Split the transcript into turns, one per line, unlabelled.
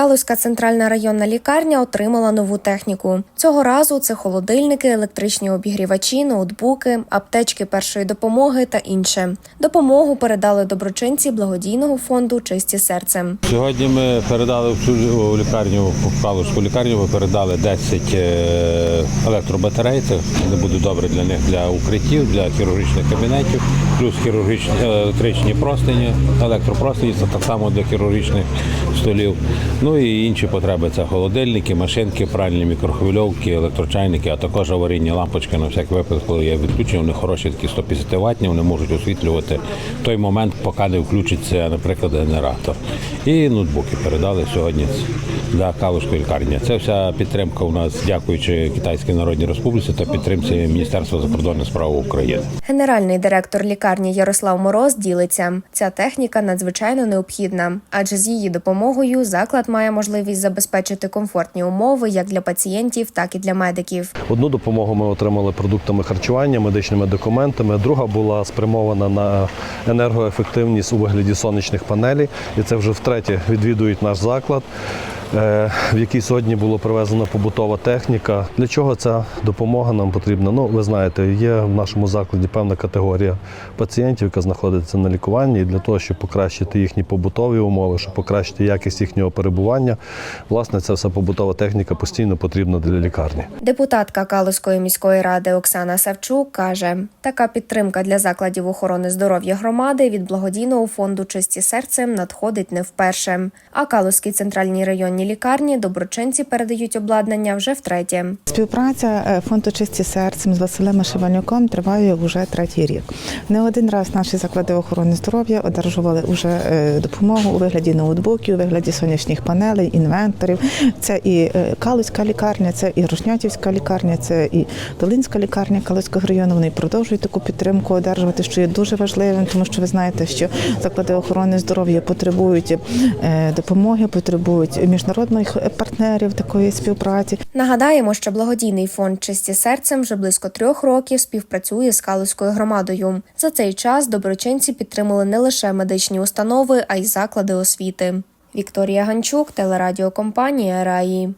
Калузька центральна районна лікарня отримала нову техніку. Цього разу це холодильники, електричні обігрівачі, ноутбуки, аптечки першої допомоги та інше. Допомогу передали доброчинці благодійного фонду Чисті серцем.
Сьогодні ми передали в цю лікарню, в Калужську лікарню, ми передали 10 е, електробатарей. Це не буде добре для них для укриттів, для хірургічних кабінетів, плюс хірургічні електричні простині, електропростині, це так само для хірургічних столів. Ну і інші потреби це холодильники, машинки, пральні мікрохвильовки, електрочайники, а також аварійні лампочки на всяк випадок, коли є відключення. Вони хороші, такі 150 ватні, вони можуть освітлювати в той момент, поки не включиться, наприклад, генератор. І ноутбуки передали сьогодні для Калужської лікарні. Це вся підтримка у нас, дякуючи Китайській Народній Республіці та підтримці Міністерства закордонних справ України.
Генеральний директор лікарні Ярослав Мороз ділиться. Ця техніка надзвичайно необхідна, адже з її допомогою заклад має можливість забезпечити комфортні умови як для пацієнтів, так і для медиків.
Одну допомогу ми отримали продуктами харчування, медичними документами. Друга була спрямована на енергоефективність у вигляді сонячних панелей. І це вже втретє відвідують наш заклад, в який сьогодні було привезена побутова техніка. Для чого ця допомога нам потрібна? Ну, ви знаєте, є в нашому закладі певна категорія пацієнтів, яка знаходиться на лікуванні, і для того, щоб покращити їхні побутові умови, щоб покращити якість їхнього перебування. Власне, ця вся побутова техніка постійно потрібна для лікарні.
Депутатка Калузької міської ради Оксана Савчук каже: така підтримка для закладів охорони здоров'я громади від благодійного фонду Чисті серце надходить не вперше. А Калузькій центральній районній лікарні доброчинці передають обладнання вже втретє.
Співпраця е, фонду чисті серцем з Василем Шиванюком триває вже третій рік. Не один раз наші заклади охорони здоров'я одержували вже е, допомогу у вигляді ноутбуків, у вигляді сонячних панелей, інвенторів. Це і е, Калузька лікарня, це і Рушнятівська лікарня, це і Долинська лікарня Калузького району. Вони продовжують таку підтримку одержувати, що є дуже важливим, тому що ви знаєте, що заклади охорони здоров'я потребують допомоги, потребують міжнародних партнерів такої співпраці.
Нагадаємо, що благодійний фонд Чисті серцем вже близько трьох років співпрацює з Калузькою громадою. За цей час доброчинці підтримали не лише медичні установи, а й заклади освіти. Вікторія Ганчук, телерадіокомпанія Раї.